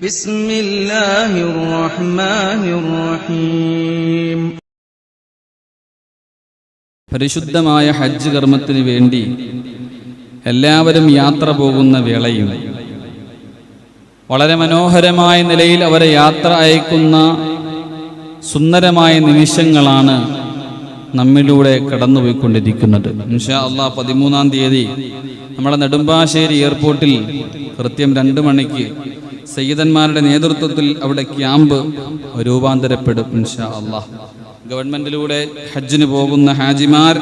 بسم الله الرحمن الرحيم പരിശുദ്ധമായ ഹജ്ജ് കർമ്മത്തിന് വേണ്ടി എല്ലാവരും യാത്ര പോകുന്ന വേളയും വളരെ മനോഹരമായ നിലയിൽ അവരെ യാത്ര അയക്കുന്ന സുന്ദരമായ നിമിഷങ്ങളാണ് നമ്മിലൂടെ കടന്നുപോയിക്കൊണ്ടിരിക്കുന്നത് ഇൻഷാ അള്ളാഹ് പതിമൂന്നാം തീയതി നമ്മുടെ നെടുമ്പാശ്ശേരി എയർപോർട്ടിൽ കൃത്യം രണ്ട് മണിക്ക് സയ്യിദന്മാരുടെ നേതൃത്വത്തിൽ അവിടെ ക്യാമ്പ് രൂപാന്തരപ്പെടും ഇൻഷാ അള്ളാഹ്. ഗവൺമെന്റിലൂടെ ഹജ്ജിന് പോകുന്ന ഹാജിമാർ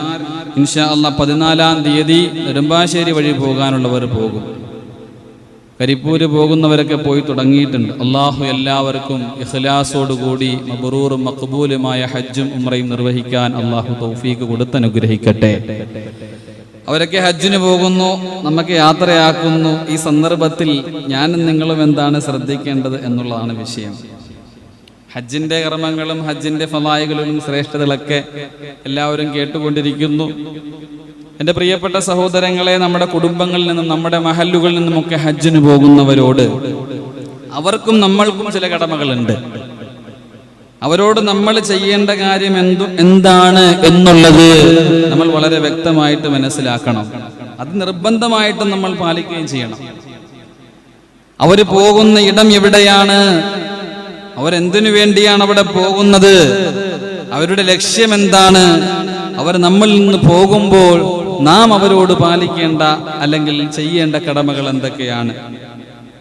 ഇൻഷാ അള്ളാഹ് പതിനാലാം തീയതി നെടുമ്പാശ്ശേരി വഴി പോകാനുള്ളവർ പോകും. കരിപ്പൂര് പോകുന്നവരൊക്കെ പോയി തുടങ്ങിയിട്ടുണ്ട്. അള്ളാഹു എല്ലാവർക്കും ഇഖ്ലാസോടുകൂടി മബറൂറും മക്ബൂലുമായ ഹജ്ജും ഉമ്രയും നിർവഹിക്കാൻ അള്ളാഹു തൗഫീഖ് കൊടുത്ത് അനുഗ്രഹിക്കട്ടെ അവരൊക്കെ ഹജ്ജിന് പോകുന്നു നമുക്ക് യാത്രയാക്കുന്നു. ഈ സന്ദർഭത്തിൽ ഞാനും നിങ്ങളും എന്താണ് ശ്രദ്ധിക്കേണ്ടത് എന്നുള്ളതാണ് വിഷയം. ഹജ്ജിന്റെ കർമ്മങ്ങളും ഹജ്ജിന്റെ ഫലായികളും ശ്രേഷ്ഠതകളൊക്കെ എല്ലാവരും കേട്ടുകൊണ്ടിരിക്കുന്നു. എന്റെ പ്രിയപ്പെട്ട സഹോദരങ്ങളെ നമ്മുടെ കുടുംബങ്ങളിൽ നിന്നും നമ്മുടെ മഹല്ലുകളിൽ നിന്നുമൊക്കെ ഹജ്ജിന് പോകുന്നവരോട് അവർക്കും നമ്മൾക്കും ചില കടമകളുണ്ട്. അവരോട് നമ്മൾ ചെയ്യേണ്ട കാര്യം എന്തു എന്താണ് എന്നുള്ളത് നമ്മൾ വളരെ വ്യക്തമായിട്ട് മനസ്സിലാക്കണം. അത് നിർബന്ധമായിട്ടും നമ്മൾ പാലിക്കുകയും ചെയ്യണം. അവർ പോകുന്ന ഇടം എവിടെയാണ്? അവരെന്തിനു വേണ്ടിയാണ് അവിടെ പോകുന്നത്? അവരുടെ ലക്ഷ്യം എന്താണ്? അവർ നമ്മളിൽ നിന്ന് പോകുമ്പോൾ നാം അവരോട് പാലിക്കേണ്ട അല്ലെങ്കിൽ ചെയ്യേണ്ട കടമകൾ എന്തൊക്കെയാണ്?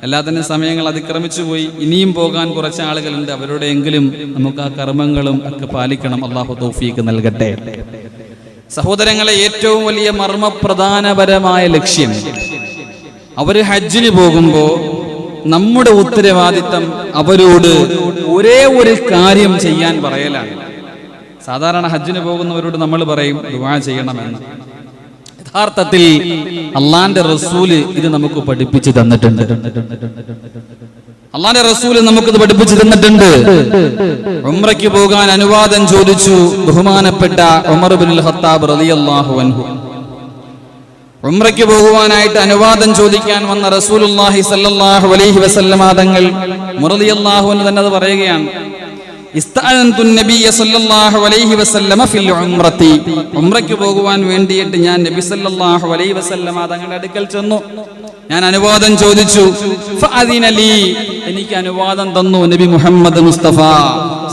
എല്ലാത്തിനും സമയങ്ങൾ അതിക്രമിച്ചു പോയി. ഇനിയും പോകാൻ കുറച്ച് ആളുകളുണ്ട്. അവരോടെങ്കിലും നമുക്ക് ആ കർമ്മങ്ങളും ഒക്കെ പാലിക്കണം. അള്ളാഹു തൗഫീക്ക് നൽകട്ടെ. സഹോദരങ്ങളെ ഏറ്റവും വലിയ മർമ്മപ്രധാനപരമായ ലക്ഷ്യം അവർ ഹജ്ജിന് പോകുമ്പോ നമ്മുടെ ഉത്തരവാദിത്തം അവരോട് ഒരേ ഒരു കാര്യം ചെയ്യാൻ പറയലാണ്. സാധാരണ ഹജ്ജിന് പോകുന്നവരോട് നമ്മൾ പറയും ദുആ ചെയ്യണമെന്ന്. യഥാർത്ഥത്തിൽ അള്ളാന്റെ റസൂൽ ഇത് നമുക്ക് പഠിപ്പിച്ചു തന്നിട്ടുണ്ട്. അള്ളാന്റെ റസൂൽ നമുക്കിത് പഠിപ്പിച്ചു തന്നിട്ടുണ്ട്. ഉമ്രയ്ക്ക് പോകാൻ അനുവാദം ചോദിച്ചു ബഹുമാനപ്പെട്ട ഉമർ റളിയല്ലാഹു അൻഹു. ഉംറയ്ക്ക് പോകുവാനായിട്ട് അനുവാദം ചോദിക്കാൻ വന്ന റസൂലുള്ളാഹി സല്ലല്ലാഹു അലൈഹി വസല്ലമ തങ്ങൾ അള്ളാഹു എന്ന് തന്നെ അത് പറയുകയാണ്. ഉംറയ്ക്ക് പോകുവാൻ വേണ്ടിയിട്ട് ഞാൻ നബി സല്ലല്ലാഹു അലൈഹി വസല്ലമ തങ്ങളുടെ അടുക്കൽ ചെന്നു. ഞാൻ അനുവാദം ചോദിച്ചു. എനിക്ക് അനുവാദം തന്നു നബി മുഹമ്മദ് മുസ്തഫ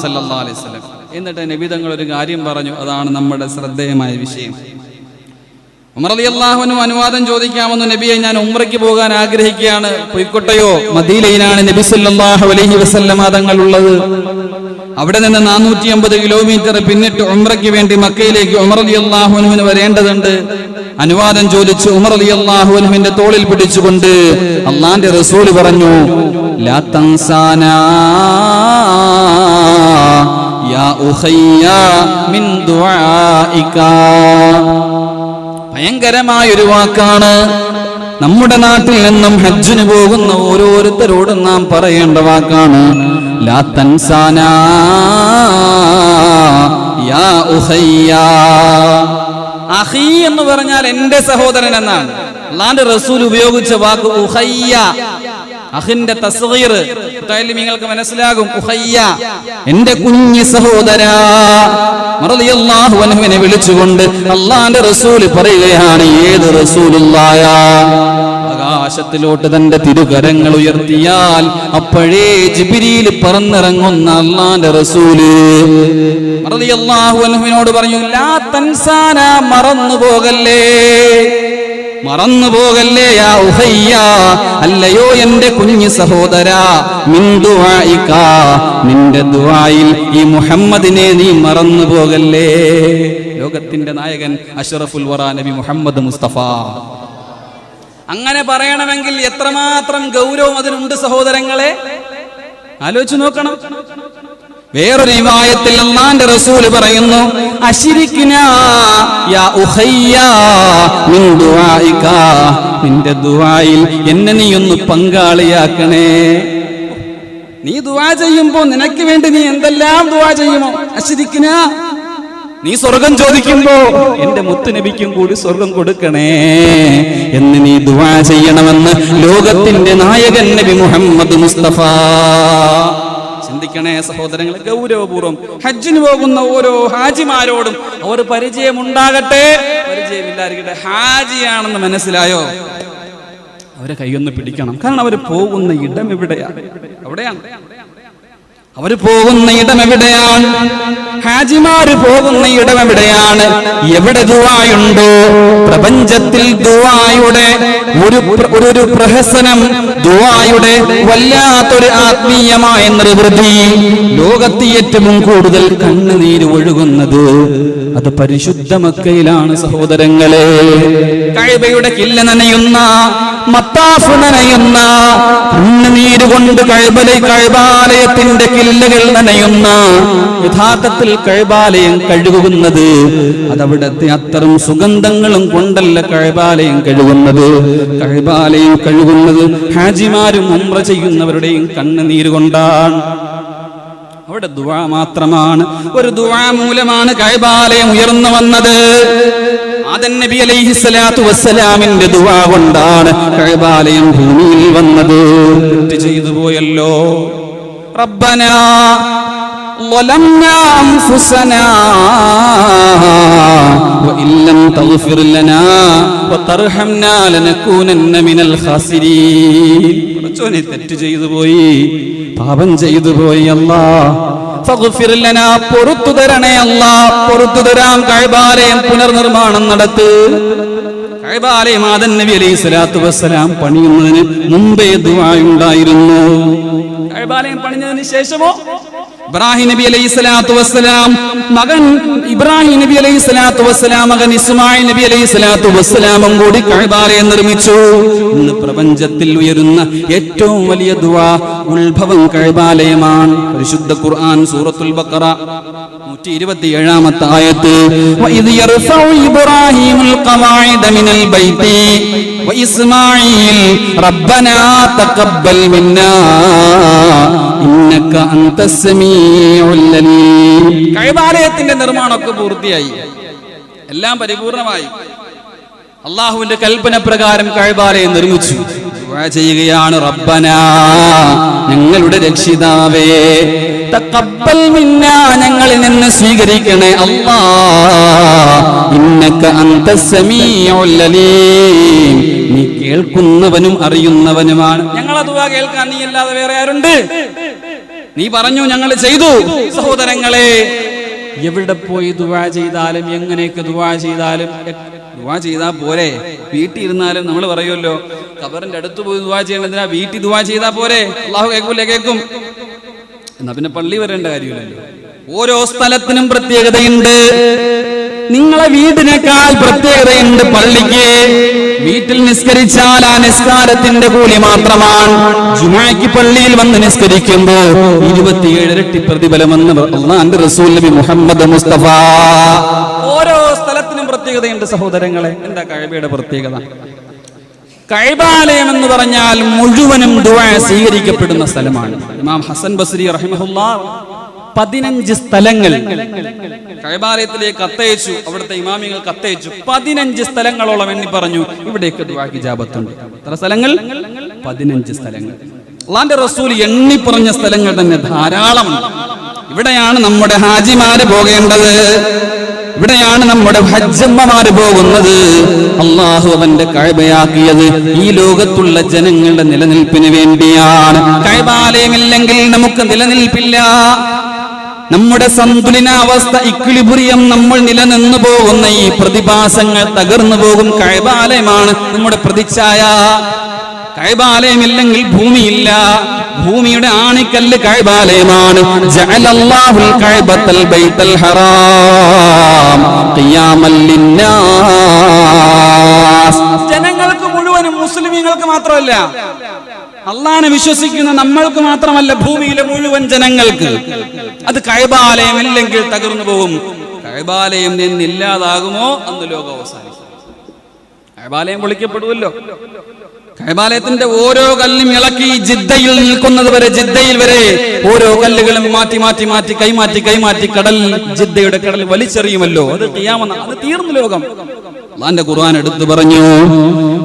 സല്ലല്ലാഹു അലൈഹി വസല്ലം. എന്നിട്ട് നബി തങ്ങൾ ഒരു കാര്യം പറഞ്ഞു. അതാണ് നമ്മുടെ ശ്രദ്ധേയമായ വിഷയം. ഉമർ അലി അള്ളാഹുവിനും അനുവാദം ചോദിക്കാമെന്ന് നബിയെ ഞാൻ ഉമ്രയ്ക്ക് പോകാൻ ആഗ്രഹിക്കുകയാണ്. പൊയ്ക്കൊട്ടയോ? മദീലയിലാണ് നബി സല്ലല്ലാഹു അലൈഹി വസല്ലമ തങ്ങൾ ഉള്ളത് അവിടെ നിന്ന് നാനൂറ്റി അമ്പത് കിലോമീറ്റർ പിന്നിട്ട് ഉമ്രയ്ക്ക് വേണ്ടി മക്കയിലേക്ക് ഉമർ അലി അള്ളാഹുനുവിന് വരേണ്ടതുണ്ട്. അനുവാദം ചോദിച്ച് ഉമർ അലി അള്ളാഹുനുവിന്റെ തോളിൽ പിടിച്ചുകൊണ്ട് അള്ളാന്റെ റസൂൽ പറഞ്ഞു ഭയങ്കരമായ ഒരു വാക്കാണ് നമ്മുടെ നാട്ടിൽ നിന്നും ഹജ്ജിന് പോകുന്ന ഓരോരുത്തരോടും നാം പറയേണ്ട വാക്കാണ് ലാ യാ ഉഹയ്യാ. അഹി എന്ന് പറഞ്ഞാൽ എന്റെ സഹോദരൻ എന്നാണ്. അള്ളാന്റെ റസൂൽ ഉപയോഗിച്ച വാക്ക് ഉഹയ്യ. അഹിന്റെ തസ്ഗീർ എന്തായാലും നിങ്ങൾക്ക് മനസ്സിലാകും. ഉഹയ്യ എന്റെ കുഞ്ഞു സഹോദര റളിയല്ലാഹു വിളിച്ചുകൊണ്ട് അള്ളാന്റെ റസൂൽ പറയുകയാണ് ഏത് റസൂലുള്ളായ? ആകാശത്തിലോട്ട് തന്റെ തിരുകരങ്ങൾ ഉയർത്തിയാൽ അപ്പോഴേ ജിബിരിയിൽ പറന്നിറങ്ങുന്ന അള്ളാന്റെ റസൂൽ. റളിയല്ലാഹു അൻഹുവിനോട് പറഞ്ഞു ലാ തൻസാന മറന്നു പോകല്ലേ മറന്നു പോകല്ലേ അല്ലയോ എന്റെ കുഞ്ഞു സഹോദര നിന്റെ ദുആയിൽ ഈ മുഹമ്മദിനെ നീ മറന്നു പോകല്ലേ ലോകത്തിന്റെ നായകൻ അഷറഫുൽ വറ നബി മുഹമ്മദ് മുസ്തഫ. അങ്ങനെ പറയണമെങ്കിൽ എത്രമാത്രം ഗൗരവം അതിനുണ്ട് സഹോദരങ്ങളെ? ആലോചിച്ചു നോക്കണം. വേറൊരു വിവായത്തിൽ അള്ളാന്റെ റസൂൽ പറയുന്നു നിന്റെ ദുവായിൽ എന്നെ നീ ഒന്ന് പങ്കാളിയാക്കണേ. നീ ദുവാ ചെയ്യുമ്പോ നിനക്ക് വേണ്ടി നീ എന്തെല്ലാം ദുവാ ചെയ്യുമോ? അശിരിക്കിന. നീ സ്വർഗം ചോദിക്കുമ്പോ എന്റെ മുത്തുനബിക്കും കൂടി സ്വർഗം കൊടുക്കണേ എന്ന് നീ ദുവാ ചെയ്യണമെന്ന് ലോകത്തിന്റെ നായകൻ നബി മുഹമ്മദ് മുസ്തഫ. ചിന്തിക്കണേ സഹോദരങ്ങളെ ഗൗരവപൂർവം. ഹജ്ജിന് പോകുന്ന ഓരോ ഹാജിമാരോടും അവർ പരിചയമുണ്ടാകട്ടെ. പരിചയമില്ലായിരിക്കട്ടെ. ഹാജിയാണെന്ന് മനസ്സിലായോ? അവരെ കൈയൊന്ന് പിടിക്കണം. കാരണം അവർ പോകുന്ന ഇടം എവിടെയാണ്? അവിടെയാണ്. അവർ പോകുന്ന ഇടം എവിടെയാണ്? ഹാജിമാര് പോകുന്ന ഇടം എവിടെയാണ്? എവിടെ ദുവായുണ്ടോ? പ്രപഞ്ചത്തിൽ ദുവായുടെ ഒരു ഒരു പ്രഹസനം ദുവായുടെ വല്ലാത്തൊരു ആത്മീയമായ നിർവൃതി ലോകത്ത് ഏറ്റവും കൂടുതൽ കണ്ണുനീര് ഒഴുകുന്നത്. അത് പരിശുദ്ധ മക്കയിലാണ് സഹോദരങ്ങളെ. കഴിവയുടെ കില്ല നനയുന്ന മത്താഫ് നനയുന്ന കണ്ണുനീര് കൊണ്ട് കഴിവലെ കഴിവാലയത്തിന്റെ കില്ലകൾ നനയുന്ന യഥാർത്ഥത്തിൽ കഴിവാലയം കഴുകുന്നത് അതവിടത്തെ അത്തരം സുഗന്ധങ്ങളും കൊണ്ടല്ല കഴിവാലയം കഴുകുന്നത്. കഴിവാലയം കഴുകുന്നത് ഹാജിമാരും ഉമ്ര ചെയ്യുന്നവരുടെയും കണ്ണുനീര് കൊണ്ടാണ്. അവിടെ ദുആ മാത്രമാണ് ഒരു ദുആ മൂലമാണ് കൈബാലയം ഉയർന്നു വന്നത് ആദൻ നബി അലൈഹി സ്വലാത്തു വസ്സലാമിന്റെ ദുആ കൊണ്ടാണ് കൈബാലയം ഭൂമിയിൽ വന്നത് തെറ്റ് ചെയ്തു പോയല്ലോ റബ്ബന ظلمنا أنفسنا وإن لم تغفر لنا وترحمنا لنكونن من الخاسرين പടച്ചോനെ തെറ്റ് ചെയ്തു പോയി. പാപം ചെയ്തു പോയി അല്ലാ. പൊറത്തു തരണേ അല്ല. പൊറത്തു തരാം കഴിബാലയം പുനർനിർമ്മാണം നടത്ത്. കഴിബാലയം ആദൻ നബി അലൈഹി സ്വലാത്തു വസ്സലാം പണിയുന്നതിന് മുമ്പേ ദുആയുണ്ടായിരുന്നു കഴിബാലയം പണിഞ്ഞതിന് ശേഷമോ? ഇബ്രാഹിം നബി അലൈഹി സ്വലാത്തു വസ്സലാം മകൻ ഇബ്രാഹിം നബി അലൈഹി സ്വലാത്തു വസ്സലാം മകൻ ഇസ്മായിൽ നബി അലൈഹി സ്വലാത്തു വസ്സലാമും കൂടി കഴബാറയെ നിർമ്മിച്ചു. ഇന്ന് പ്രപഞ്ചത്തിൽ ഉയരുന്ന ഏറ്റവും വലിയ ദുവാ ഉത്ഭവം കഴബാലയമാണ് പരിശുദ്ധ ഖുർആൻ സൂറത്തുൽ ബക്കറ നൂറ്റി ഇരുപത്തിയേഴാമത്തെ ആയത്ത് ഇബ്രാഹിമുൽ يَرْفَعُ إِبْرَاهِيمُ الْقَوَاعِدَ مِنَ الْبَيْتِ وَإِسْمَاعِيلُ رَبَّنَا تَقَبَّلْ مِنَّا إِنَّكَ أَنْتَ السَّمِيعُ الْعَلِيمُ കഴബാലയത്തിന്റെ നിർമ്മാണമൊക്കെ പൂർത്തിയായി എല്ലാം പരിപൂർണമായി അള്ളാഹുവിന്റെ കൽപ്പന പ്രകാരം കഴബാലയം നിർമ്മിച്ചു ദുആ ചെയ്യുകയാണ് റബ്ബന ഞങ്ങളുടെ രക്ഷിതാവേ തഖബ്ബൽ മിന്ന ഞങ്ങളിൽ നിന്ന് സ്വീകരിക്കണേ അല്ലാ. ഇന്നക അന്ത സമീഉൽ നീ കേൾക്കുന്നവനും അറിയുന്നവനുമാണ്. ഞങ്ങൾ ദുആ കേൾക്കാൻ നീ അല്ലാതെ വേറെ ആരുണ്ട്? നീ പറഞ്ഞു ഞങ്ങൾ ചെയ്തു. സഹോദരങ്ങളെ എവിടെ പോയി ദുവാ ചെയ്താലും എങ്ങനെയൊക്കെ ദുവാ ചെയ്താലും ദുവാ ചെയ്താൽ പോരെ. വീട്ടിൽ ഇരുന്നാലും നമ്മൾ പറയുമല്ലോ കബറിന്റെ അടുത്ത് പോയി ദുവാ ചെയ്യണം എന്തിനാ? വീട്ടിൽ ദുവാ ചെയ്താൽ പോരെ. അള്ളാഹു കേൾക്കൂലേ കേൾക്കും. എന്നാ പിന്നെ പള്ളി വരേണ്ട കാര്യമില്ലല്ലോ. ഓരോ സ്ഥലത്തിനും പ്രത്യേകതയുണ്ട്. നിങ്ങളെ വീടിനേക്കാൾ പ്രത്യേകതയുണ്ട് പള്ളിക്ക്. വീട്ടിൽ നിസ്കരിച്ചാൽ ആ നിസ്കാരത്തിന്റെ കൂലി മാത്രമാണ്. ജുമാക്ക് പള്ളിയിൽ വന്ന് നിസ്കരിക്കുമ്പോ ഇരുപത്തിയേഴ് ഇരട്ടി പ്രതിഫലമെന്ന് അള്ളാന്റെ റസൂൽ നബി മുഹമ്മദ് മുസ്തഫ. ഓരോ സ്ഥലത്തിനും പ്രത്യേകതയുണ്ട് സഹോദരങ്ങളെ. എന്താ കഴിവയുടെ പ്രത്യേകത? കൈബാലയം എന്ന് പറഞ്ഞാൽ മുഴുവനും ദുആ സ്വീകരിക്കപ്പെടുന്ന സ്ഥലമാണ്. ഇമാം ഹസൻ ബസ്രി റഹിമഹുല്ല പതിനഞ്ച് സ്ഥലങ്ങൾ കൈബാലയത്തിലേക്ക് കത്തയച്ചു അവിടുത്തെ ഇമാമികൾ കത്തയച്ചു പതിനഞ്ച് സ്ഥലങ്ങളോളം എണ്ണി പറഞ്ഞു ഇവിടേക്ക് ദുആക്ക് ജാബത്തുണ്ട് എത്ര സ്ഥലങ്ങൾ? പതിനഞ്ച് സ്ഥലങ്ങൾ. അള്ളാന്റെ റസൂൽ എണ്ണി പറഞ്ഞ സ്ഥലങ്ങൾ തന്നെ ധാരാളമുണ്ട്. ഇവിടെയാണ് നമ്മുടെ ഹാജിമാര് പോകേണ്ടത്. ഇവിടെയാണ് നമ്മുടെ ഹജ്ജമ്മമാര് പോകുന്നത്. അള്ളാഹു അവന്റെ കഴബയാക്കിയത് ഈ ലോകത്തുള്ള ജനങ്ങളുടെ നിലനിൽപ്പിന് വേണ്ടിയാണ്. കഴബാലയമില്ലെങ്കിൽ നമുക്ക് നിലനിൽപ്പില്ല. നമ്മുടെ സന്തുലിനാവസ്ഥ ഇക്കിളിപുരിയം നമ്മൾ നിലനിന്നു പോകുന്ന ഈ പ്രതിഭാസങ്ങൾ തകർന്നു പോകും. കഴബാലയമാണ് നമ്മുടെ പ്രതിച്ഛായ. കൈബാലയമില്ലെങ്കിൽ ഭൂമിയില്ല. ഭൂമിയുടെ ആണിക്കല്ല് കൈബാലയമാണ്. ജനങ്ങൾക്ക് മുഴുവനും മുസ്ലിമീങ്ങൾക്ക് മാത്രമല്ല അള്ളാനെ വിശ്വസിക്കുന്ന നമ്മൾക്ക് മാത്രമല്ല ഭൂമിയിലെ മുഴുവൻ ജനങ്ങൾക്ക്. അത് കൈബാലയമില്ലെങ്കിൽ തകർന്നു പോകും. കൈബാലയം നിന്നില്ലാതാകുമോ? അന്ന് ലോകം അവസാനിക്കും. കൈബാലയം വിളിക്കപ്പെടുമല്ലോ. കൈബാലയത്തിന്റെ ഓരോ കല്ലും ഇളക്കി ജിദ്ദയിൽ നിൽക്കുന്നത് വരെ ജിദ്ദയിൽ വരെ ഓരോ കല്ലുകളും മാറ്റി മാറ്റി മാറ്റി കൈമാറ്റി കൈമാറ്റി കടൽ ജിദ്ദയുടെ കടൽ വലിച്ചെറിയുമല്ലോ. അത് ചെയ്യാമെന്ന അത് തീർന്നു ലോകം. അള്ളാന്റെ ഖുർആൻ എടുത്തു പറഞ്ഞു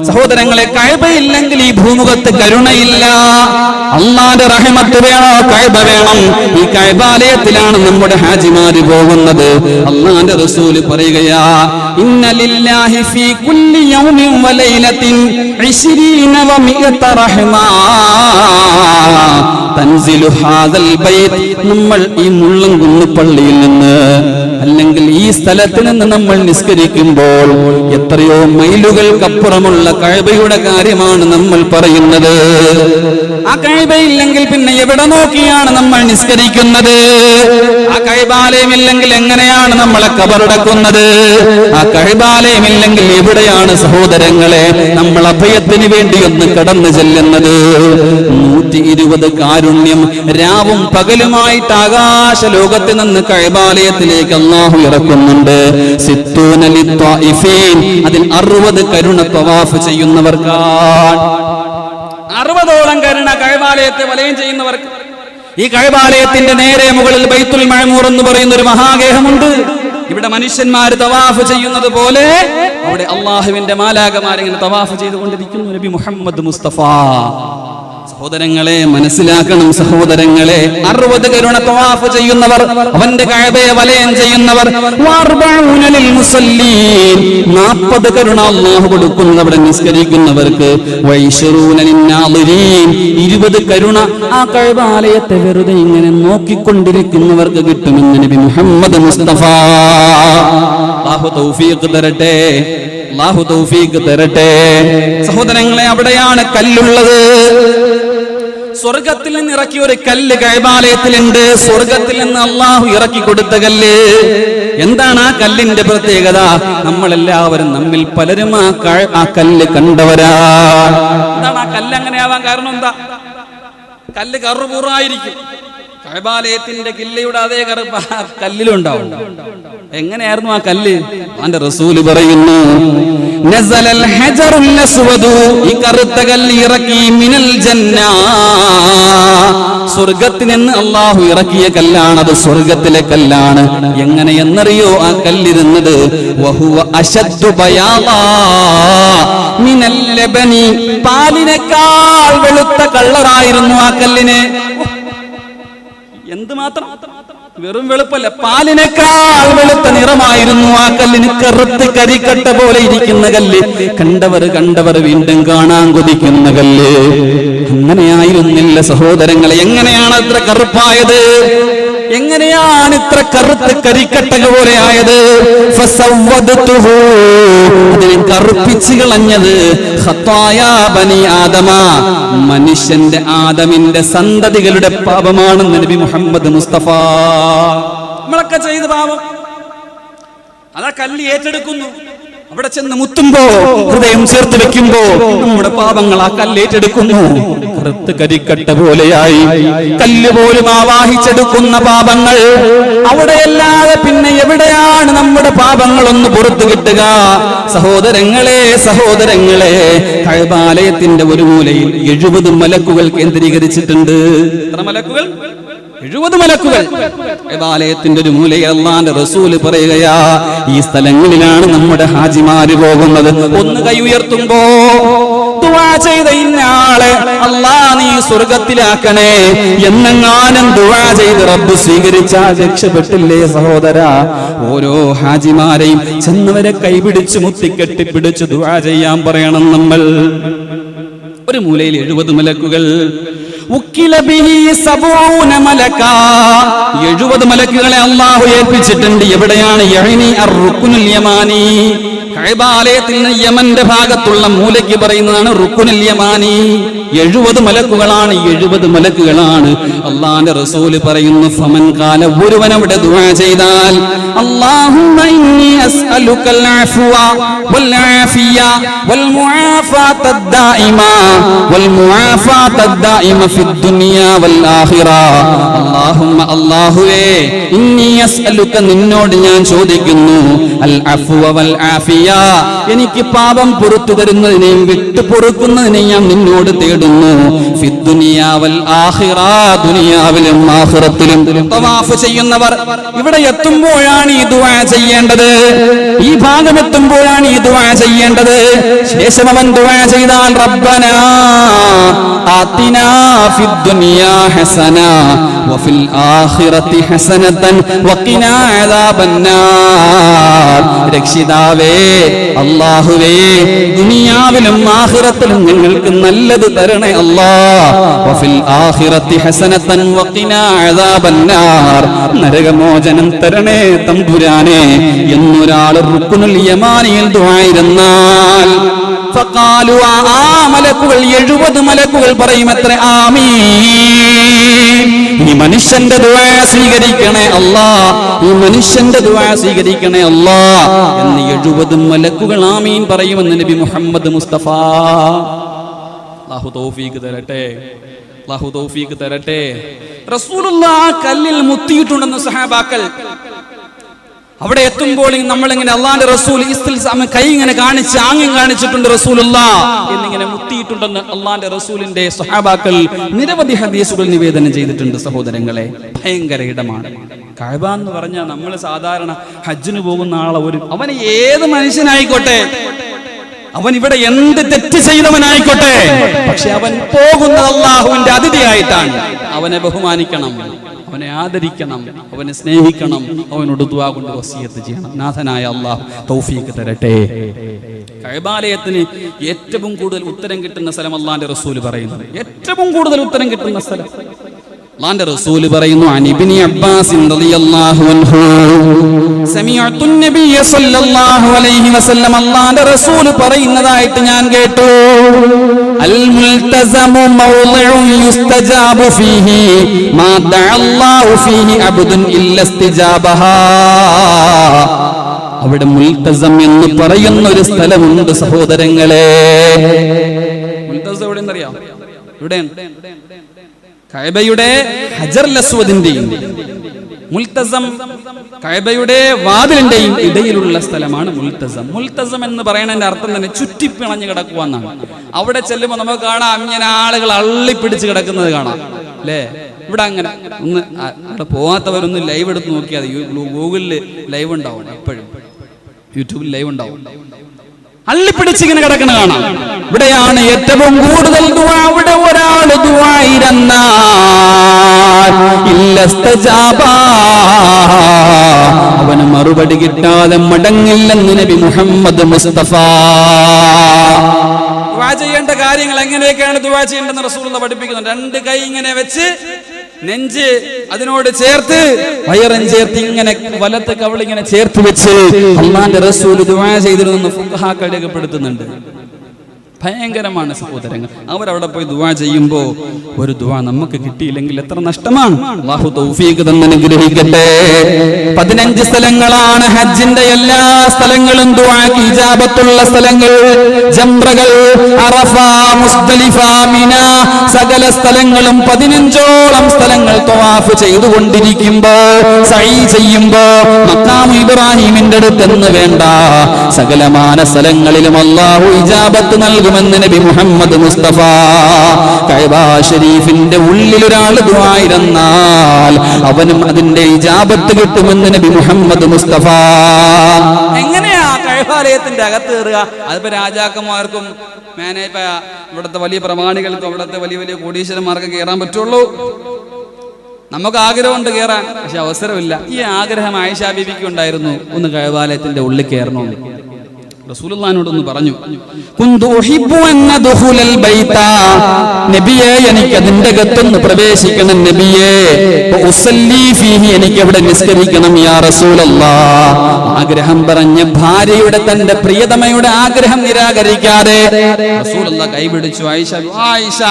സഹോദരങ്ങളെ കഴബയില്ലെങ്കിൽ ഈ ഭൂമുഖത്ത് കരുണയില്ല. അള്ളാന്റെ റഹമത്ത് വേണോ? കഴബ വേണം. ഈ കഴബാലയത്തിലാണ് നമ്മുടെ ഹാജിമാര് പോകുന്നത്. അള്ളാന്റെ റസൂൽ പറയുകയാ ഫീ കുല്ലി യൗമിൻ വലൈലത്തിൻ 20 വമിഅത റഹ്മാ. തൻസിലു ഹാദൽ നമ്മൾ ഈ മുള്ളംകുന്ന് പള്ളിയിൽ നിന്ന് അല്ലെങ്കിൽ ഈ സ്ഥലത്ത് നിന്ന് നമ്മൾ നിസ്കരിക്കുമ്പോൾ എത്രയോ മൈലുകൾക്കപ്പുറമുള്ള കഴിവയുടെ കാര്യമാണ് നമ്മൾ പറയുന്നത്. ആ കഴിവയില്ലെങ്കിൽ പിന്നെ എവിടെ നോക്കിയാണ് നമ്മൾ നിസ്കരിക്കുന്നത്? ആ കഴിവാലയമില്ലെങ്കിൽ എങ്ങനെയാണ് നമ്മളെ കബറടക്കുന്നത്? ആ കഴിവാലയമില്ലെങ്കിൽ എവിടെയാണ് സഹോദരങ്ങളെ നമ്മൾ അഭയത്തിന് വേണ്ടി ഒന്ന് കടന്നു ചെല്ലുന്നത്? നൂറ്റി ഇരുപത് കാരുണ്യം രാവും പകലുമായിട്ട് ആകാശ ലോകത്ത് നിന്ന് കൈബാലയത്തിലേക്ക് അള്ളാഹു ഇറക്കുന്നുണ്ട്. അതിൽ അറുപത് കരുണ തവാഫ് ചെയ്യുന്നവർക്കാണ്. അറുപതോളം കരുണ കൈബാലയത്തെ വലയം ചെയ്യുന്നവർക്ക്. ഈ കൈബാലയത്തിന്റെ നേരെ മുകളിൽ ബൈത്തുൽ മഴമൂർ എന്ന് പറയുന്ന ഒരു മഹാഗേഹമുണ്ട്. ഇവിടെ മനുഷ്യന്മാര് തവാഫ് ചെയ്യുന്നത് പോലെ അവിടെ അള്ളാഹുവിന്റെ മാലാകമാരിങ്ങനെ തവാഫ് ചെയ്തുകൊണ്ടിരിക്കുന്നു നബി മുഹമ്മദ് മുസ്തഫ. സഹോദരങ്ങളെ മനസ്സിലാക്കണം സഹോദരങ്ങളെ. അറുപത് കരുണ തവാഫ് ചെയ്യുന്നവർ അവന്റെ കഴവയെ വലയം ചെയ്യുന്നവർ. നാൽപ്പത് കരുണ അള്ളാഹു കൊടുക്കുന്നത് അവിടെ നിസ്കരിക്കുന്നവർക്ക്. ഇരുപത് കരുണ ആ കഴവാലയത്തെ വെറുതെ ഇങ്ങനെ നോക്കിക്കൊണ്ടിരിക്കുന്നവർക്ക് കിട്ടുമെന്ന് നബി മുഹമ്മദ് മുസ്തഫ. അല്ലാഹു തൗഫീഖ് തരട്ടെ. അല്ലാഹു തൗഫീഖ് തരട്ടെ. സഹോദരങ്ങളെ അവിടെയാണ് കല്ലുള്ളത്. സ്വർഗത്തിൽ നിന്ന് ഇറക്കിയ ഒരു കല്ല് കൈബാലയത്തിലുണ്ട് സ്വർഗത്തിൽ നിന്ന് അള്ളാഹു ഇറക്കി കൊടുത്ത കല്ല്. എന്താണ് ആ കല്ലിന്റെ പ്രത്യേകത? നമ്മളെല്ലാവരും നമ്മിൽ പലരും ആ കല്ല് കണ്ടവരാ. എന്താണ് ആ കല്ല് അങ്ങനെ ആവാൻ കാരണം എന്താ? കല്ല് കറുപൂറായിരിക്കും. കൈബാലയത്തിന്റെ കില്ലയുടെ അതേ കറുപ്പ് ആ കല്ലിലുണ്ടാവും. എങ്ങനെയായിരുന്നു ആ കല്ല്? അവന്റെ റസൂൽ പറയുന്നു ഈ കറുത്ത കല്ല് ഇറക്കി മിനൽ ജന്ന. സ്വർഗത്തിൽ നിന്ന് അള്ളാഹു ഇറക്കിയ കല്ലാണ് അത് സ്വർഗത്തിലെ കല്ലാണ്. എങ്ങനെ എന്നറിയോ ആ കല്ലിരുന്നത്? പാലിനേക്കാൾ വെളുത്ത കള്ളറായിരുന്നു ആ കല്ലിന്. എന്തുമാത്രം? വെറും വെളുപ്പല്ല. പാലിനേക്കാൾ വെളുത്ത നിറമായിരുന്നു ആ കല്ലിന്. കറുത്ത് കരിക്കട്ട പോലെ ഇരിക്കുന്ന കല്ല്. കണ്ടവർ കണ്ടവർ വീണ്ടും കാണാൻ കൊതിക്കുന്ന കല്ല്. അങ്ങനെയായിരുന്നില്ല സഹോദരങ്ങളെ. എങ്ങനെയാണ് അത്ര കറുപ്പായത്? എങ്ങനെയാണ് ഇത്ര കറുത്ത് കരിക്കട്ട പോലെ ആയത്. അതിനെ കറുപ്പിച്ച് കളഞ്ഞത് ബനി ആദമ. മനുഷ്യന്റെ ആദമിന്റെ സന്തതികളുടെ പാപമാണെന്ന് നബി മുഹമ്മദ് മുസ്തഫ. നമ്മളൊക്കെ ചെയ്ത് പാപം. അതാ കല്ല് ഏറ്റെടുക്കുന്നു. അവിടെ ചെന്ന് മുത്തുമ്പോ ഹൃദയം ചേർത്ത് വെക്കുമ്പോ നമ്മുടെ പാപങ്ങൾ ആ കല്ലേറ്റെടുക്കുന്നു. കറുത്ത് കരിക്കട്ട പോലെയായി കല്ല് പോലും ആവാഹിച്ചെടുക്കുന്ന പാപങ്ങൾ അവിടെയല്ലാതെ പിന്നെ എവിടെയാണ് നമ്മുടെ പാപങ്ങൾ ഒന്ന് പുറത്തു കിട്ടുക? സഹോദരങ്ങളെ സഹോദരങ്ങളെ കഴബാലയത്തിന്റെ ഒരു മൂലയിൽ എഴുപത് മലക്കുകൾ കേന്ദ്രീകരിച്ചിട്ടുണ്ട്. മലക്കുകൾ? എഴുപത് മലക്കുകൾ. ദേവാലയത്തിന്റെ ഒരു മൂലയിൽ അള്ളാന്റെ റസൂൽ പറയുകയാ ഈ സ്ഥലങ്ങളിലാണ് നമ്മുടെ ഹാജിമാര് പോകുന്നത്. ഒന്ന് കൈ ഉയർത്തുമ്പോ ചെയ്ത ഇന്നാളെ അള്ളാ നീ സ്വർഗത്തിലാക്കണേ. എന്നെങ്ങാനും ദുവാ ചെയ്ത് റബ്ബ് സ്വീകരിച്ചാൽ രക്ഷപ്പെട്ടില്ലേ സഹോദര. ഓരോ ഹാജിമാരെയും ചെന്നവരെ കൈപിടിച്ച് മുത്തിക്കെട്ടി പിടിച്ച് ദുവാ ചെയ്യാൻ പറയണം നമ്മൾ. ഒരു മൂലയിൽ എഴുപത് മലക്കുകൾ എഴുപത് മലക്കുകളെ അള്ളാഹു ഏൽപ്പിച്ചിട്ടുണ്ട്. എവിടെയാണ്? അർ-റുക്നുൽ യമാനി. ഹൈബാലയത്തിൽ നിന്ന് യമന്റെ ഭാഗത്തുള്ള മൂലയ്ക്ക് പറയുന്നതാണ് റുക്കുനിൽ യമാനി. എഴുപത് മലക്കുകളാണ് എഴുപത് മലക്കുകളാണ്. അള്ളാന്റെ റസൂൽ പറയുന്നു ഫമൻ കാല ഒരുവൻ അവിടെ ദുആ ചെയ്താൽ നിന്നോട് ഞാൻ ചോദിക്കുന്നു. അൽ വൽ ആഫിയ എനിക്ക് പാപം പുറത്തു തരുന്നതിനെയും വിട്ടു പൊറുക്കുന്നതിനെയും ഞാൻ നിന്നോട് തേടുന്നു. ഫിദ്ദുനിയാവൽ ആഖിറ ദുനിയാവിലും തവാഫ് ചെയ്യുന്നവർ ഇവിടെ എത്തുമ്പോഴാണ് ഈ ദുആ ചെയ്യേണ്ടത്. ഈ ഭാഗം എത്തുമ്പോഴാണ് ഈ ദുആ ചെയ്യേണ്ടത്. ശേഷം അവൻ ദുആ ചെയ്താൽ റബ്ബനാ ആതിനാ ഫിദ്ദുനിയാ ഹസന വഫിൽ ആഖിറതി ഹസനതൻ വഖിനാ രക്ഷിതാവേ അല്ലാഹുവേ ദുനിയാവിലും ആഖിറത്തിലും ഞങ്ങൾക്ക് നല്ലത് തരണേ അല്ലാ വഫിൽ ആഖിറതി ഹസനതൻ വഖിനാ അദാബന്നാർ. നരകമോചനം തരണേ തമ്പുരാനെ എന്നൊരാൾ റുക്കുനുൽ യമാനിയിൽ ദുആയിരുന്നാൽ ഫഖാലു ആ മലക്കുകൾ എഴുപത് മലക്കുകൾ പറയും എത്ര ആമീൻ. ഈ മനുഷ്യന്റെ ദുആ സ്വീകരിക്കണേ അല്ലാ ഈ മനുഷ്യന്റെ ദുആ സ്വീകരിക്കണേ അല്ലാ എന്ന് എഴുപത് മലക്കുകൾ ആമീൻ പറയുമെന്ന് നബി മുഹമ്മദ് മുസ്തഫ. അല്ലാഹു തൗഫീക്ക് തരട്ടെ. അല്ലാഹു തൗഫീക്ക് തരട്ടെ. റസൂലുള്ള കല്ലിൽ മുത്തിയിട്ടുണ്ടെന്ന് സഹാബാക്കൾ. അവിടെ എത്തുമ്പോൾ നമ്മൾ ഇങ്ങനെ അള്ളാന്റെ റസൂൽ കൈ ഇങ്ങനെ കാണിച്ച് ആംഗ്യം കാണിച്ചിട്ടുണ്ട് റസൂലുള്ള എന്നിങ്ങനെ മുത്തിയിട്ടുണ്ടെന്ന് അള്ളാന്റെ റസൂലിന്റെ സഹാബാക്കൾ നിരവധി ഹദീസുകൾ നിവേദനം ചെയ്തിട്ടുണ്ട് സഹോദരങ്ങളെ. ഭയങ്കര ഇടമാണ്. കഴബ എന്ന് പറഞ്ഞാൽ നമ്മൾ സാധാരണ ഹജ്ജിന് പോകുന്ന ആളെ ഒരു അവന് ഏത് മനുഷ്യനായിക്കോട്ടെ? അവൻ ഇവിടെ എന്ത് തെറ്റ് ചെയ്തവനായിക്കോട്ടെ? പക്ഷെ അവൻ പോകുന്നത് അള്ളാഹുവിന്റെ അതിഥിയായിട്ടാണ്. അവനെ ബഹുമാനിക്കണം അവനെ ആദരിക്കണം അവനെ സ്നേഹിക്കണം അവനോട് കൊണ്ട് വസിയത്ത് ചെയ്യണം. നാഥനായ അള്ളാഹു തൗഫീക്ക് തരട്ടെ. കൈബാലയത്തിന് ഏറ്റവും കൂടുതൽ ഉത്തരം കിട്ടുന്ന സ്ഥലം അള്ളാന്റെ റസൂൽ പറയുന്നത്. ഏറ്റവും കൂടുതൽ ഉത്തരം കിട്ടുന്ന സ്ഥലം. പറയുന്നു അബ്ബാസ് പറയുന്നതായിട്ട് ഞാൻ കേട്ടു. അവിടെ മുൽതസം എന്ന് പറയുന്ന ഒരു സ്ഥലമുണ്ട് സഹോദരങ്ങളെ. മുൽതസം എവിടെയെന്നറിയാം? എവിടെയാണ് കഅബയുടെ ഹജർ അസ്വദിന്റെയും മുൽത്തസം കഅബയുടെ വാതിലിന്റെയും ഇടയിലുള്ള സ്ഥലമാണ് മുൽത്തസം. മുൽത്തസം എന്ന് പറയുന്നതിന്റെ അർത്ഥം തന്നെ ചുറ്റിപ്പിണഞ്ഞു കിടക്കുക എന്നാണ് അവിടെ ചെല്ലുമ്പോൾ നമുക്ക് കാണാം ഇങ്ങനെ ആളുകൾ അള്ളിപ്പിടിച്ച് കിടക്കുന്നത് കാണാം. അല്ലേ ഇവിടെ അങ്ങനെ ഒന്ന് അവിടെ പോകാത്തവരൊന്ന് ലൈവ് എടുത്ത് നോക്കിയാൽ. ഗൂഗിളിൽ ലൈവ് ഉണ്ടാവും എപ്പോഴും. യൂട്യൂബിൽ ലൈവ് ഉണ്ടാവും. അള്ളിപ്പിടിച്ച് ഇങ്ങനെ കിടക്കണ കാണാം. ഇവിടെയാണ് ഏറ്റവും കൂടുതൽ അവിടെ ഒരാൾ അവന് മറുപടി കിട്ടാതെ മടങ്ങില്ലെന്ന് നബി മുഹമ്മദ് മുസ്തഫ. ചെയ്യേണ്ട കാര്യങ്ങൾ എങ്ങനെയൊക്കെയാണ് ദുവാ ചെയ്യേണ്ടതെന്ന് റസൂലുള്ള പഠിപ്പിക്കുന്നത് രണ്ട് കൈ ഇങ്ങനെ വെച്ച് നെഞ്ച് അതിനോട് ചേർത്ത് വയറും ചേർത്ത് ഇങ്ങനെ വലത്തെ കവളിങ്ങനെ ചേർത്ത് വെച്ച് അള്ളാന്റെ റസൂൽ ദുആ ചെയ്തിരുന്നു ഫുഖഹാക്കൾ രേഖപ്പെടുത്തുന്നുണ്ട് ഭയങ്കരമാണ് സഹോദരങ്ങൾ. അവരവിടെ പോയി ദുവാ ചെയ്യുമ്പോ ഒരു ദുവാ നമുക്ക് കിട്ടിയില്ലെങ്കിൽ എത്ര നഷ്ടമാണ്. തൗഫീഖ് പതിനഞ്ച് സ്ഥലങ്ങളാണ് ഹജ്ജിന്റെ എല്ലാ സ്ഥലങ്ങളും. ഇജാബത്തുള്ള സ്ഥലങ്ങൾ ജംറകൾ അറഫ മുസ്തലിഫ മിന സകല സ്ഥലങ്ങളും പതിനഞ്ചോളം സ്ഥലങ്ങൾ തവാഫ് ചെയ്തുകൊണ്ടിരിക്കുമ്പോ സൈ ചെയ്യുമ്പോ മക്കാം ഇബ്രാഹിമിന്റെ അടുത്തെന്ന് വേണ്ട സകലമാന സ്ഥലങ്ങളിലും അള്ളാഹു ഇജാബത്ത് നൽകുമെന്ന് നബി മുഹമ്മദ് മുസ്തഫ. കൈബ ഷരീഫിന്റെ ഉള്ളിൽ ഒരാൾ ദുആയിരുന്നാൽ അവനും അതിന്റെ ഇജാബത്ത് കിട്ടുമെന്ന് നബി മുഹമ്മദ് മുസ്തഫ. എങ്ങനെയാ കൈബാലയത്തിന്റെ അകത്ത് കയറുക? അതിപ്പോ രാജാക്കന്മാർക്കും മാനേജ ഇവിടുത്തെ വലിയ പ്രമാണികൾക്കും ഇവിടുത്തെ വലിയ വലിയ കോടീശ്വരന്മാർക്ക് കയറാൻ പറ്റുള്ളൂ. നമുക്ക് ആഗ്രഹമുണ്ട് കയറാൻ പക്ഷെ അവസരമില്ല. ഈ ആഗ്രഹം ആയിഷാ ഉണ്ടായിരുന്നു. ഒന്ന് കൈബാലയത്തിന്റെ ഉള്ളിൽ കയറണമെന്ന് റസൂലുള്ളാഹിനോടൊന്ന് പറഞ്ഞു. കുന്തു ഉഹിബ്ബു അൻ ദുഖുലൽ ബൈത നബിയെ എനിക്ക് അതിന്റെ അകത്തൊന്ന് പ്രവേശിക്കണം നബിയെ. ഉസല്ലി ഫീഹി എനിക്ക് അവിടെ നിസ്കരിക്കണം യാ റസൂലല്ലാ. ആഗ്രഹം പറഞ്ഞ ഭാര്യയുടെ തന്റെ പ്രിയതമയുടെ ആഗ്രഹം നിരാകരിക്കാതെ റസൂലുള്ള കൈപിടിച്ചു ആയിഷ ആയിഷ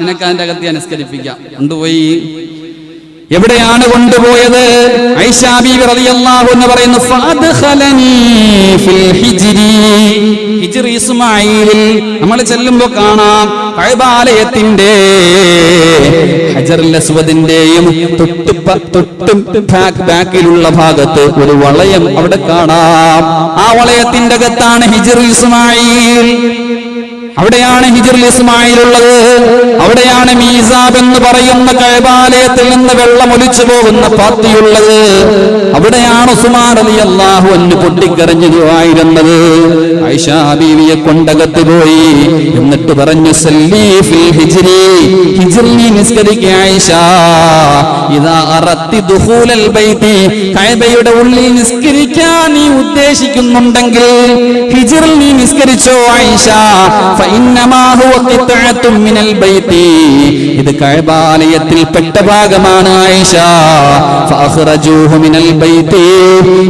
നിനക്ക് അതിന്റെ അകത്ത് ഞാൻ നിസ്കരിപ്പിക്കാം. കൊണ്ടുപോയി. എവിടെയാണ് കൊണ്ടുപോയത്? എന്ന് പറയുന്നു നമ്മൾ ചെല്ലുമ്പോ കാണാം കഅബാലയത്തിന്റെ ഹജറുൽ അസ്വദിന്റെയും തൊട്ട് തൊട്ടും ബാക്ക് ബാക്കിലുള്ള ഭാഗത്ത് ഒരു വളയം അവിടെ കാണാം. ആ വളയത്തിന്റെ അകത്താണ് ഹിജ്ർ ഇസ്മായിൽ അവിടെയാണ് ഹിജറുൽ ഇസ്മായിലുള്ളത്. അവിടെയാണ് മീസാബ് എന്ന് പറയുന്ന കഴബാലയത്തിൽ നിന്ന് വെള്ളം ഒലിച്ചു പോകുന്ന പാത്തിയുള്ളത് അവിടെയാണ് സുമാർ അലി അള്ളാഹു എന്ന് പൊട്ടിക്കരഞ്ഞതുമായിരുന്നത് ഐഷാബീവിയെ കൊണ്ടകത്ത് പോയി. എന്നിട്ട് പറഞ്ഞു സല്ലീഫിൽ ആയിഷ. അറത്തി ബൈതി ഉള്ളിൽ നിസ്കരിക്കാൻ നീ ഉദ്ദേശിക്കുന്നുണ്ടെങ്കിൽ ഹിജിറിൽ നീ നിസ്കരിച്ചോ ആയിഷ? ഇത് കഴബാലയത്തിൽ പെട്ട ഭാഗമാണ് ആയിഷ.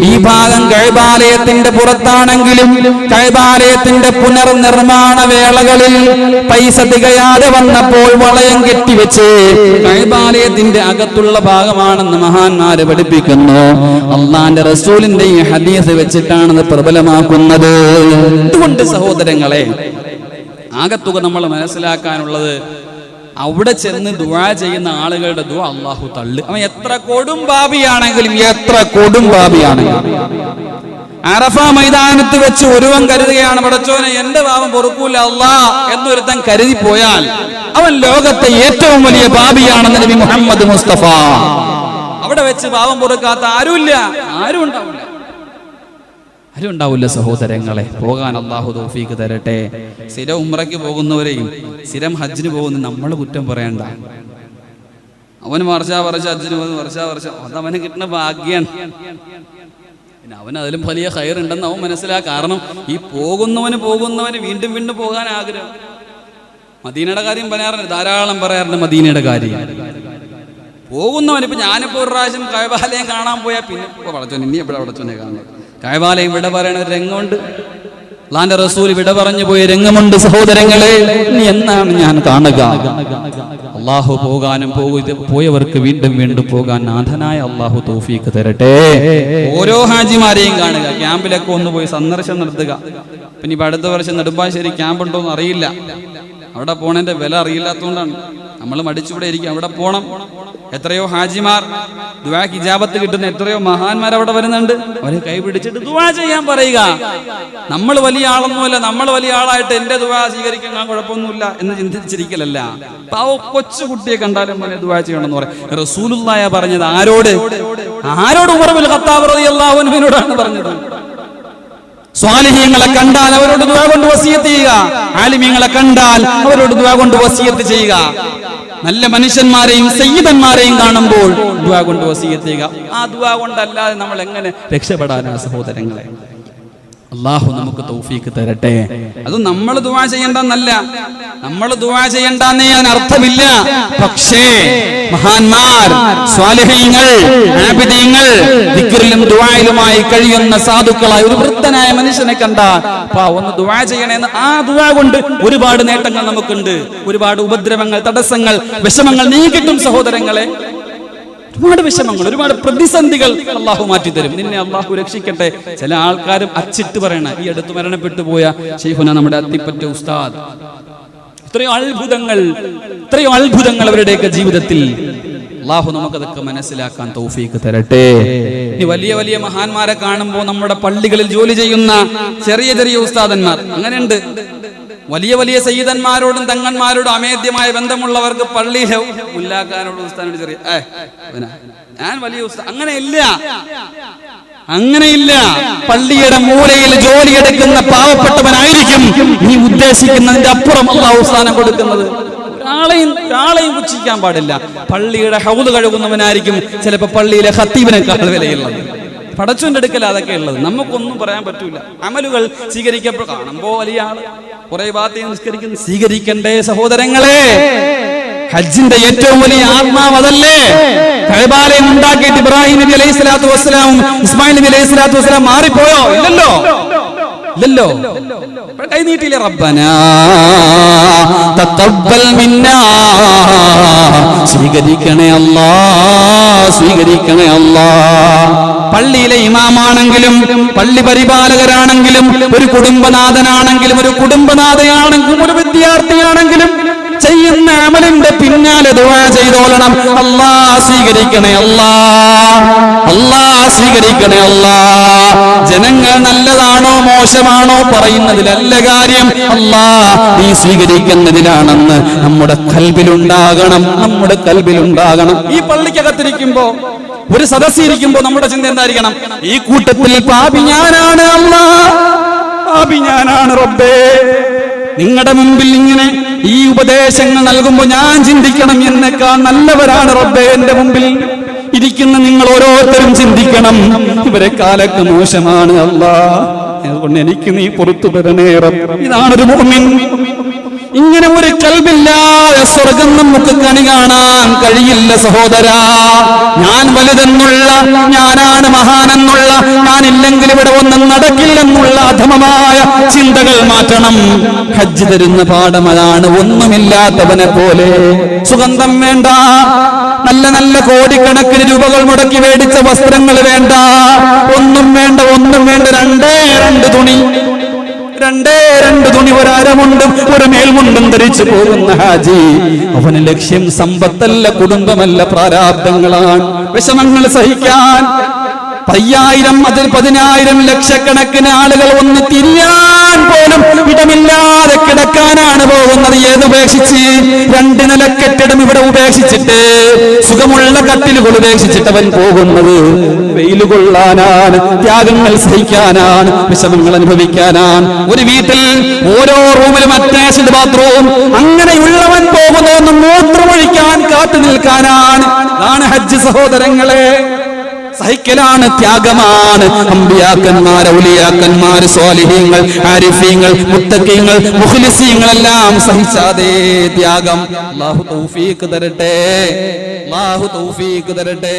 ഈ ഭാഗം കഴബാലയത്തിന്റെ പുറത്താണെങ്കിലും കഴബാലയത്തിന്റെ പുനർനിർമ്മാണ വേളകളിൽ പൈസ തികയാതെ വന്നപ്പോൾ വളയം കെട്ടിവെച്ച് കഴബാലയത്തിന്റെ അകത്തുള്ള ഭാഗമാണെന്ന് മഹാന്മാര് പഠിപ്പിക്കുന്നു. അള്ളാന്റെ റസൂലിന്റെ ഈ ഹദീസ് വെച്ചിട്ടാണ് പ്രബലമാക്കുന്നത്. അതുകൊണ്ട് സഹോദരങ്ങളെ ആകത്തുക നമ്മൾ മനസ്സിലാക്കാനുള്ളത് അവിടെ ചെന്ന് ദുവാ ചെയ്യുന്ന ആളുകളുടെ ദുആ അള്ളാഹു തള്ളു. അവൻ എത്ര കൊടും ബാബിയാണെങ്കിലും എത്ര കൊടും ബാബിയാണെങ്കിലും. അറഫ മൈതാനത്ത് വെച്ച് ഒരുവൻ കരുതുകയാണ് പടച്ചോനെ എന്റെ പാപം പൊറുക്കൂല അള്ളാ എന്നൊരുത്തൻ കരുതി പോയാൽ അവൻ ലോകത്തെ ഏറ്റവും വലിയ ബാബിയാണെന്ന് നബി മുഹമ്മദ് മുസ്തഫ. അവിടെ വെച്ച് പാപം പൊറുക്കാത്ത ആരുമില്ല. ആരും ഉണ്ടാവില്ല ആരും ഉണ്ടാവില്ല സഹോദരങ്ങളെ? പോകാൻ അള്ളാഹു തോഫീക്ക് തരട്ടെ. സ്ഥിരം ഉമ്രയ്ക്ക് പോകുന്നവരെയും സ്ഥിരം ഹജ്ജിന് പോകുന്ന നമ്മൾ കുറ്റം പറയണ്ട. അവൻ വർഷ വർഷ ഹജ്ജിന് പോകുന്നു വർഷ വർഷ അവന് കിട്ടുന്ന ഭാഗ്യാണ്. പിന്നെ അവൻ അതിലും വലിയ ഹയർ ഉണ്ടെന്ന് അവൻ മനസ്സിലാക്കുക കാരണം ഈ പോകുന്നവന് പോകുന്നവന് വീണ്ടും വീണ്ടും പോകാൻ ആഗ്രഹം. മദീനയുടെ കാര്യം പറയാറുണ്ട് ധാരാളം പറയാറുണ്ട് മദീനയുടെ കാര്യം. പോകുന്നവൻ ഇപ്പൊ ഞാനിപ്പോ ഒരു പ്രാവശ്യം കൈബാലയം കാണാൻ പോയാൽ പിന്നെ വളച്ചോനെ ഇനി എവിടെ വളച്ചോനെ കാണുന്നത്? കൈബാലയം വിട പറയണ ഒരു രംഗമുണ്ട്. അള്ളാന്റെ റസൂൽ വിട പറഞ്ഞു പോയ രംഗമുണ്ട് സഹോദരങ്ങളെ. ഇനി എന്നാണ് ഞാൻ കാണുക? അള്ളാഹു പോകാനും പോകു പോയവർക്ക് വീണ്ടും വീണ്ടും പോകാൻ നാഥനായ അള്ളാഹു തോഫീക്ക് തരട്ടെ. ഓരോ ഹാജിമാരെയും കാണുക. ക്യാമ്പിലൊക്കെ ഒന്ന് പോയി സന്ദർശനം നടത്തുക. പിന്നെ ഇപ്പൊ അടുത്ത വർഷം നെടുമ്പാശ്ശേരി ക്യാമ്പ് ഉണ്ടോ എന്ന് അറിയില്ല. അവിടെ പോണതിന്റെ വില അറിയില്ലാത്തതുകൊണ്ടാണ് നമ്മൾ മടിച്ചുവിടെ ഇരിക്കും. അവിടെ പോണം. എത്രയോ ഹാജിമാർ ദുവാ ഇജാബത്ത് കിട്ടുന്ന എത്രയോ മഹാന്മാർ അവിടെ വരുന്നുണ്ട്. അവരെ കൈ പിടിച്ചിട്ട് ദുവാ ചെയ്യാൻ പറയുക. നമ്മൾ വലിയ ആളൊന്നുമല്ല നമ്മൾ വലിയ ആളായിട്ട് എന്റെ ദുവാ സ്വീകരിക്കാൻ കുഴപ്പമൊന്നുമില്ല എന്ന് ചിന്തിച്ചിരിക്കലല്ല. പാവ കൊച്ചു കുട്ടിയെ കണ്ടാലും പോലെ ദുവാ ചെയ്യണമെന്ന് പറയും. റസൂലുള്ളായ പറഞ്ഞത് ആരോട്? ആരോട് ഉറവിൽ ഖത്താബ് അൻഹുവിനോടാണ് പറഞ്ഞത്. സ്വാലിഹ്യങ്ങളെ കണ്ടാൽ അവരോട് ദുവാ കൊണ്ട് വസിയത്ത് ചെയ്യുക. ആലിമ്യങ്ങളെ കണ്ടാൽ അവരോട് ദുവാ കൊണ്ട് വസിയത്ത് ചെയ്യുക. നല്ല മനുഷ്യന്മാരെയും സയ്യിദന്മാരെയും കാണുമ്പോൾ ദുവാ കൊണ്ട് വസീയത്തുക ആ ദുവാ കൊണ്ടല്ലാതെ നമ്മൾ എങ്ങനെ രക്ഷപ്പെടാനാ സഹോദരങ്ങളെ? അള്ളാഹു നമുക്ക് തൗഫീക്ക് തരട്ടെ. അത് നമ്മൾ ദുവാ ചെയ്യണ്ടെന്നല്ല. നമ്മൾ ദുവാ ചെയ്യണ്ടെന്ന് ഞാൻ അർത്ഥമില്ല. പക്ഷേ മഹാന്മാർ സ്വാലിഹീങ്ങൾ ആബിദീങ്ങൾ ദിക്കറിലും ദുആയിലുമായി കഴിയുന്ന സാധുക്കളായ ഒരു വൃദ്ധനായ മനുഷ്യനെ കണ്ട പാ ഒന്ന് ദുആ ചെയ്യണേന്ന് ആ ദുആ കൊണ്ട് ഒരുപാട് നേട്ടങ്ങൾ നമുക്കുണ്ട്. ഒരുപാട് ഉപദ്രവങ്ങൾ തടസ്സങ്ങൾ വിഷമങ്ങൾ നീക്കിട്ടും സഹോദരങ്ങളെ ഒരുപാട് വിഷമങ്ങൾ ഒരുപാട് പ്രതിസന്ധികൾ അള്ളാഹു മാറ്റി തരും നിന്നെ അള്ളാഹു രക്ഷിക്കട്ടെ. ചില ആൾക്കാരും അച്ചിട്ട് പറയണ ഈ അടുത്ത് മരണപ്പെട്ടു പോയ ഷെയ്ഖുന നമ്മുടെ അത്തിപ്പറ്റ ഉസ്താദ്. ഇത്രയോ അത്ഭുതങ്ങൾ ഇത്രയോ അത്ഭുതങ്ങൾ അവരുടെയൊക്കെ ജീവിതത്തിൽ. അള്ളാഹു നമുക്കതൊക്കെ മനസ്സിലാക്കാൻ തൗഫീക്ക് തരട്ടെ. ഇനി വലിയ വലിയ മഹാന്മാരെ കാണുമ്പോൾ നമ്മുടെ പള്ളികളിൽ ജോലി ചെയ്യുന്ന ചെറിയ ചെറിയ ഉസ്താദന്മാർ അങ്ങനെയുണ്ട്. വലിയ വലിയ സയ്യിദന്മാരോടും തങ്ങന്മാരോടും അമേദ്യമായ ബന്ധമുള്ളവർക്ക് പള്ളിയിലെ മുല്ലാക്കാനോട് ഉസ്താനോട് ചെറിയ ഞാൻ വലിയ ഉസ്താ അങ്ങനെയില്ല. അങ്ങനെയില്ല. പള്ളിയുടെ മൂലയിൽ ജോലിയെടുക്കുന്ന പാവപ്പെട്ടവനായിരിക്കും നീ ഉദ്ദേശിക്കുന്നതിന്റെ അപ്പുറം അള്ളാഹു സ്ഥാനം കൊടുക്കുന്നത്. ഒരാളെയും ഒരാളെയും പുച്ഛിക്കാൻ പാടില്ല. പള്ളിയുടെ ഹൗദ് കഴുകുന്നവനായിരിക്കും ചിലപ്പോ പള്ളിയിലെ ഹത്തീബിനേക്കാൾ വിലയുള്ളത്. പടച്ചുവിന്റെ അടുക്കൽ അതൊക്കെ ഉള്ളത്. നമുക്കൊന്നും പറയാൻ പറ്റൂല. അമലുകൾ സ്വീകരിക്കപ്പോ കാണുമ്പോ വലിയ ആൾ കുറെ ഭാഗത്തെ നിസ്കരിക്കുന്നു. സ്വീകരിക്കണ്ടേ സഹോദരങ്ങളെ. ഹജ്ജിന്റെ ഏറ്റവും വലിയ ആത്മാവ് അതല്ലേ? കൈബാലയം ഉണ്ടാക്കിയിട്ട് ഇബ്രാഹിം നബി അലൈഹി സ്വലാത്തു വസ്സലാമും ഇസ്മായിൽ നബി അലൈഹി സ്വലാത്തു വസ്സലാം മാറിപ്പോയോ? ഇല്ലല്ലോ. ഇല്ലല്ലോ. കൈ റബ്ബന? തഖബ്ബൽ മിന്നാ. സ്വീകരിക്കണേ അല്ലാ സ്വീകരിക്കണേ അല്ലാ. പള്ളിയിലെ ഇമാമാണെങ്കിലും പള്ളി പരിപാലകരാണെങ്കിലും ഒരു കുടുംബനാഥനാണെങ്കിലും ഒരു കുടുംബനാഥയാണെങ്കിലും ഒരു വിദ്യാർത്ഥിയാണെങ്കിലും ചെയ്യുന്ന അമലിന്റെ പിന്നാലെ ദുവാ ചെയ്തോളണം. അല്ലാ സ്വീകരിക്കണേ അല്ലാ. അല്ലാ സ്വീകരിക്കണേ അല്ലാ. ജനങ്ങൾ നല്ലതാണോ മോശമാണോ പറയുന്നതിലല്ല കാര്യം. അല്ലാ നീ സ്വീകരിക്കുന്നതിലാണെന്ന് നമ്മുടെ കൽബിലുണ്ടാകണം നമ്മുടെ കൽബിലുണ്ടാകണം. ഈ പള്ളിക്കകത്തിരിക്കുമ്പോ ഒരു സദസ്സിരിക്കുമ്പോ നമ്മുടെ ചിന്ത എന്തായിരിക്കണം? ഈ കൂട്ടത്തിൽ പാപി ഞാനാണ് അമ്മ പാപി ഞാനാണ് റബ്ബേ. നിങ്ങളുടെ മുമ്പിൽ ഇങ്ങനെ ഈ ഉപദേശങ്ങൾ നൽകുമ്പോൾ ഞാൻ ചിന്തിക്കണം എന്നേക്കാൾ നല്ലവരാണ് റബ്ബേ എന്റെ മുമ്പിൽ. ഇരിക്കുന്ന നിങ്ങൾ ഓരോരുത്തരും ചിന്തിക്കണം. ഇവരെ കാലൊക്കെ മോശമാണ് അല്ല അതുകൊണ്ട് എനിക്ക് നീ പുറത്തു വരണേറം. ഇതാണൊരു മുഅ്മിൻ. ഇങ്ങനെ ഒരു കൽബില്ലാതെ സ്വർഗം നമുക്ക് കണി കാണാൻ കഴിയില്ല സഹോദരാ. ഞാൻ വലുതെന്നുള്ള ഞാനാണ് മഹാനെന്നുള്ള ഞാനില്ലെങ്കിൽ ഇവിടെ ഒന്നും നടക്കില്ലെന്നുള്ള അധമമായ ചിന്തകൾ മാറ്റണം. ഹജ്ജ് തരുന്ന പാഠം അതാണ് ഒന്നുമില്ലാത്തവനെ പോലെ. സുഗന്ധം വേണ്ട നല്ല നല്ല കോടിക്കണക്കിന് രൂപകൾ മുടക്കി മേടിച്ച വസ്ത്രങ്ങൾ വേണ്ട ഒന്നും വേണ്ട ഒന്നും വേണ്ട രണ്ടേ രണ്ട് തുണി. രണ്ടേ രണ്ട് തുണി ഒരാരമുണ്ട് ഒരു മേൽമുണ്ടും ധരിച്ചു പോകുന്ന ഹാജി. അവന് ലക്ഷ്യം സമ്പത്തല്ല കുടുംബമല്ല പ്രാരാബ്ദങ്ങളാണ്. വിഷമങ്ങൾ സഹിക്കാൻ പയ്യായിരം അതിൽ പതിനായിരം ലക്ഷക്കണക്കിന് ആളുകൾ ഒന്ന് തിരിയാൻ പോലും ഇടമില്ലാതെ കിടക്കാനാണ് പോകുന്നത്. ഏത് ഉപേക്ഷിച്ച്? രണ്ട് നില കെട്ടിടം ഇവിടെ ഉപേക്ഷിച്ചിട്ട് സുഖമുള്ള കട്ടിലുകൾ ഉപേക്ഷിച്ചിട്ട് അവൻ പോകുന്നത്. വെയിൽ കൊള്ളാനാണ് ത്യാഗങ്ങൾ സഹിക്കാനാണ് വിഷമങ്ങൾ അനുഭവിക്കാനാണ്. ഒരു വീട്ടിൽ ഓരോ റൂമിലും അറ്റാച്ച്ഡ് ബാത്റൂം അങ്ങനെയുള്ളവൻ പോകുന്നതെന്ന് മൂത്രമൊഴിക്കാൻ കാത്തു നിൽക്കാനാണ്. അതാണ് ഹജ്ജ് സഹോദരങ്ങളെ. സഹിക്കലാണ് ത്യാഗമാണ്. അമ്പിയാക്കന്മാർ ഔലിയാക്കന്മാർ സ്വാലിഹ്യങ്ങൾ ആരിഫ്യങ്ങൾ മുത്തക്കിങ്ങൾ മുഖ്ലിസീങ്ങളെല്ലാം സഹിച്ചാതേ ത്യാഗം. അല്ലാഹു തൗഫീഖ് തരട്ടെ. അല്ലാഹു തൗഫീഖ് തരട്ടെ.